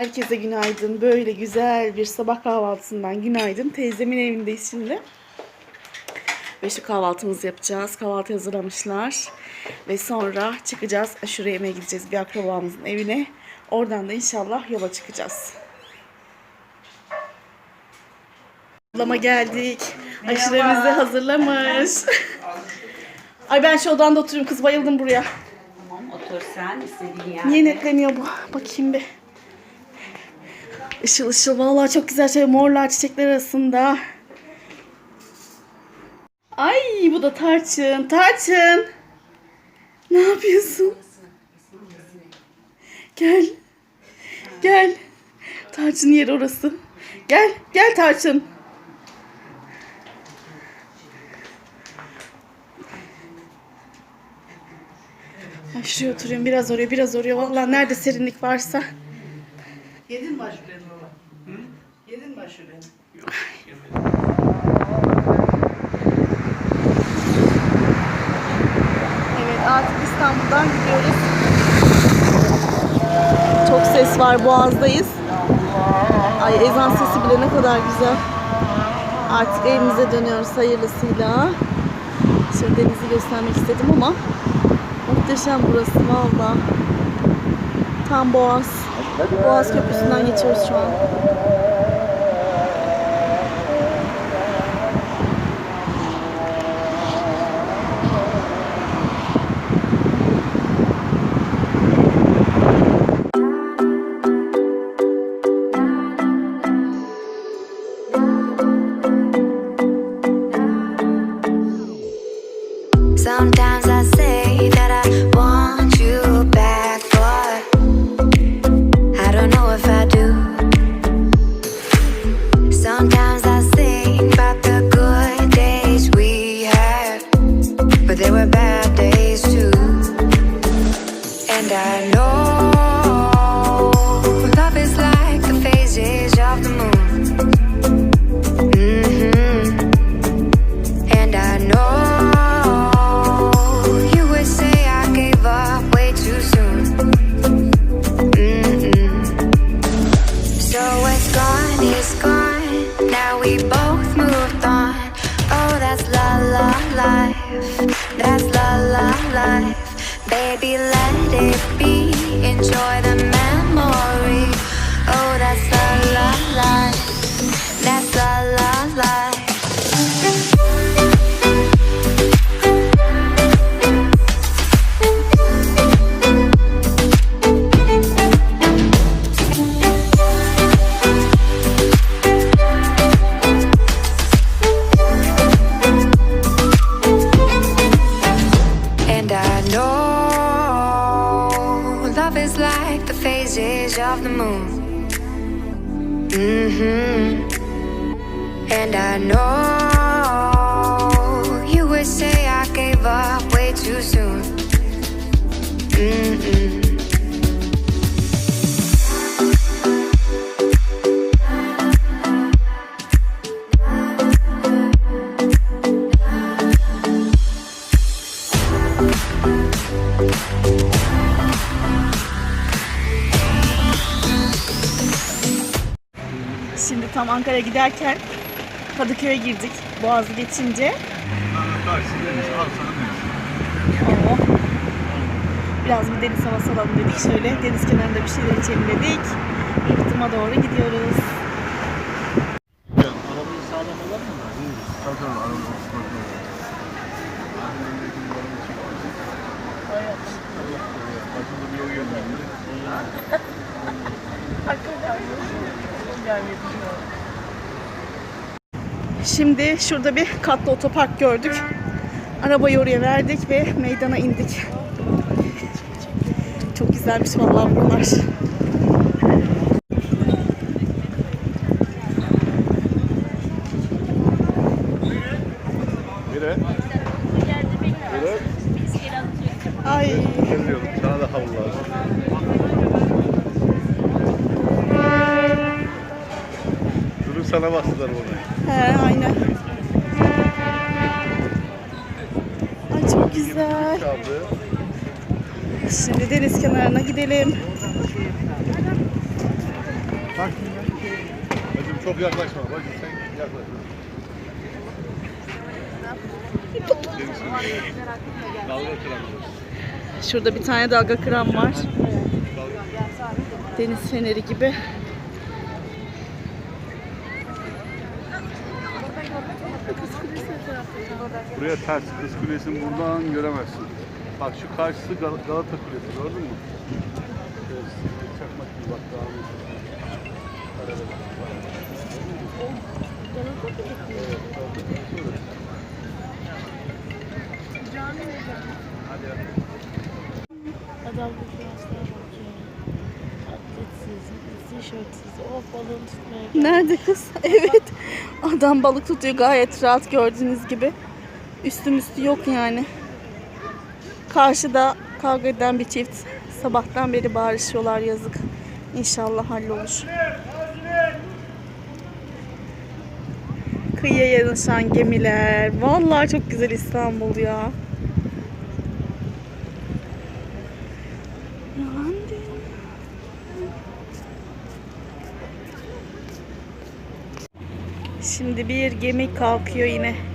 Herkese günaydın. Böyle güzel bir sabah kahvaltısından günaydın. Teyzemin evindeyiz şimdi. Ve şu kahvaltımızı yapacağız. Kahvaltı hazırlamışlar. Ve sonra çıkacağız. Aşure yemeğe gideceğiz bir akrabamızın evine. Oradan da inşallah yola çıkacağız. Ablama geldik. Aşuremizi hazırlamış. Ay ben şu odanda oturuyorum kız bayıldım buraya. Tamam otur sen istediğin yerde. Niye netleniyor bu? Bakayım bir. Işıl ışıl vallahi çok güzel şey morlar çiçekler arasında. Ay bu da tarçın. Tarçın. Ne yapıyorsun? Gel. Gel. Tarçın yeri orası. Gel. Gel Tarçın. Ben şuraya oturayım biraz oraya biraz oraya. Vallahi nerede serinlik varsa. Yedin mi aşurenin oğlan? Hı? Yedin mi aşurenin? Evet artık İstanbul'dan gidiyoruz. Çok ses var Boğaz'dayız. Ay ezan sesi bile ne kadar güzel. Artık evimize dönüyoruz hayırlısıyla. Şöyle denizi göstermek istedim ama muhteşem burası valla. Tam Boğaz. Boğaz Köprüsü'nden geçiyoruz şu an. Baby, let it be. Enjoy the memory. Oh, that's la life. And I know you would say I gave up way too soon. Mm-mm. Şimdi tam Ankara'ya giderken Kadıköy'e girdik. Boğaz'ı geçince. Biraz bir deniz havası alalım dedik. Şöyle deniz kenarında bir şeyler içelim dedik. Rıhtıma doğru gidiyoruz. Arabayı sağlam olan mı? Tabii tabii bir yol gelmedi. Şimdi şurada bir katlı otopark gördük. Arabayı oraya verdik ve meydana indik. Çok güzelmiş vallahi buralar. Nere? Nere? Ay Geliyorum. Sana da havlu lazım. Durun sana bastılar bunu. He aynen. Ay çok güzel. Şimdi deniz kenarına gidelim. Bak. Bacım çok yaklaşma. Bacım sen yaklaşma. Şurada bir tane dalga kıran var. Deniz feneri gibi. Buraya ters. Kız Kulesi'ni buradan göremezsin. Bak şu karşısı Gal- Galata Kulesi gördün mü? Evet, çakmak gibi bak daha geldi. Nerede kız? Evet. Adam balık tutuyor gayet rahat gördüğünüz gibi. Üstüm üstü yok yani. Karşıda kavga eden bir çift. Sabahtan beri bağırışıyorlar yazık. İnşallah hallolur. Kıyıya yanaşan gemiler. Vallahi çok güzel İstanbul ya. Şimdi bir gemi kalkıyor yine.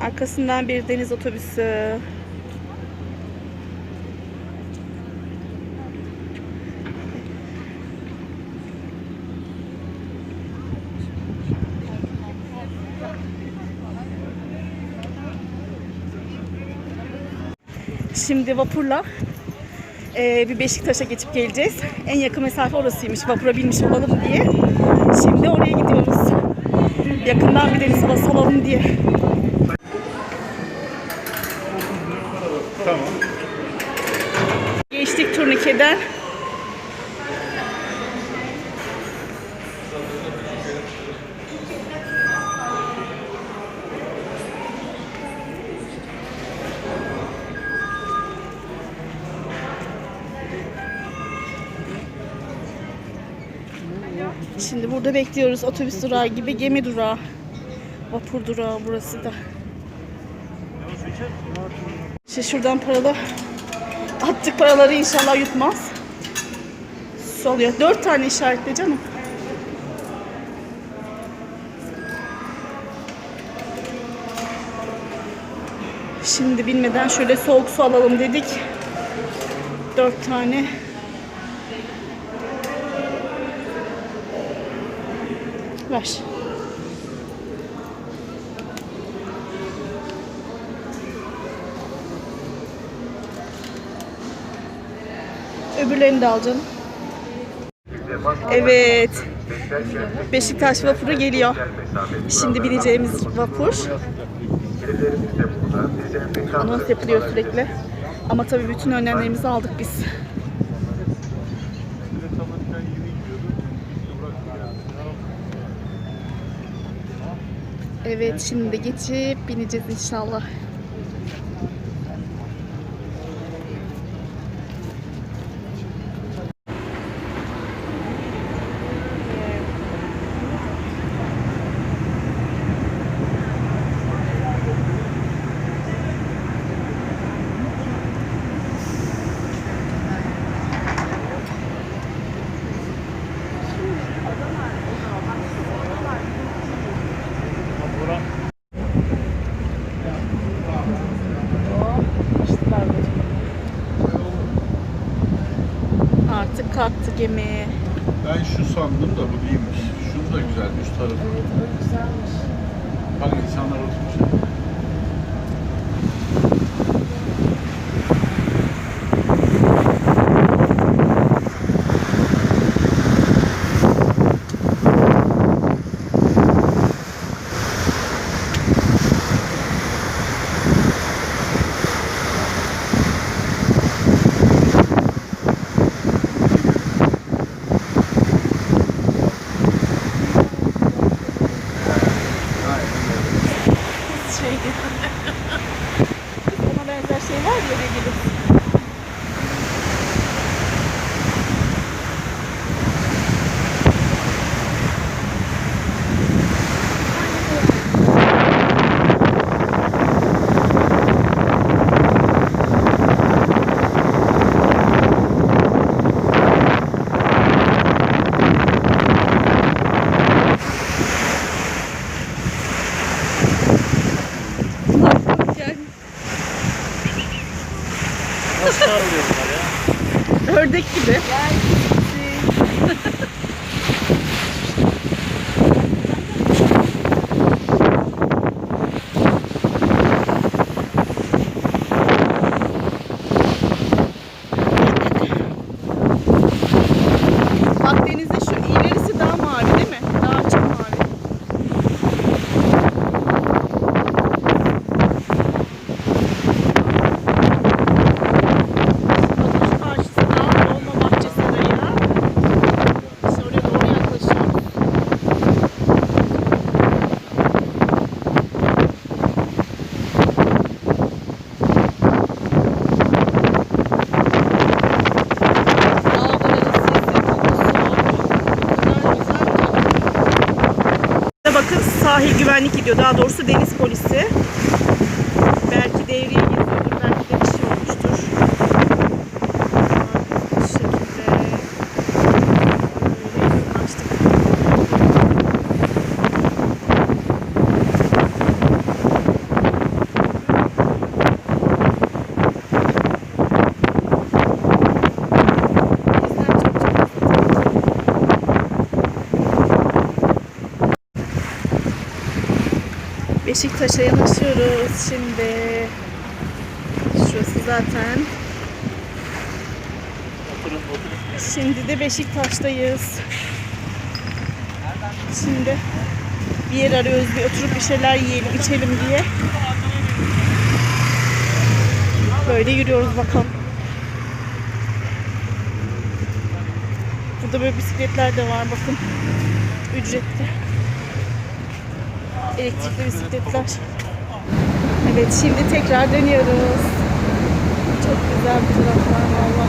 Arkasından bir deniz otobüsü. Şimdi vapurla ee, bir Beşiktaş'a geçip geleceğiz. En yakın mesafe orasıymış. Vapura binmiş olalım diye. Şimdi oraya gidiyoruz. Yakından bir deniz havası alalım diye. Tamam. Turnikeden. Şimdi burada bekliyoruz. Otobüs durağı gibi gemi durağı. Vapur durağı burası da. İşte şuradan paralı attık paraları inşallah yutmaz. Soluyor. Dört tane işaretle canım. Şimdi bilmeden şöyle soğuk su alalım dedik. Dört tane. Ver. Öbürlerini de al canım. Evet. Beşiktaş vapuru geliyor. Şimdi bineceğimiz vapur. Anons yapılıyor sürekli. Ama tabii bütün önlemlerimizi aldık biz. Evet şimdi de geçip bineceğiz inşallah. Artık kalktı gemi. Ben şu sandım da bu değilmiş. Şunu da güzel üst tarafı. Evet o güzelmiş. Bak insanlar oturmuş. Beşiktaş'a yanaşıyoruz şimdi. Şurası zaten. Şimdi de Beşiktaş'tayız. Şimdi bir yer arıyoruz, bir oturup bir şeyler yiyelim, içelim diye. Böyle yürüyoruz bakalım. Burada böyle bisikletler de var bakın. Ücretli. Elektrikli bisikletler. Evet şimdi tekrar dönüyoruz. Çok güzel bir taraflar valla.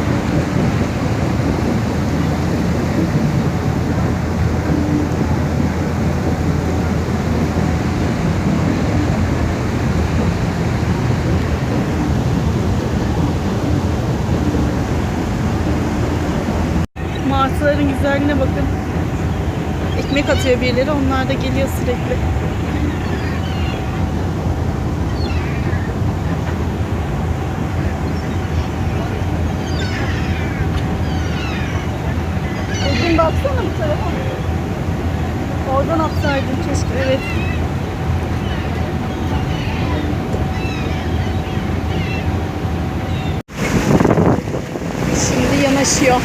Martıların güzelliğine bakın. Ekmek atıyor birileri, onlar da geliyor sürekli. Bugün baksana bu tarafa. Oradan atsaydın keşke, evet. Şimdi yanaşıyor.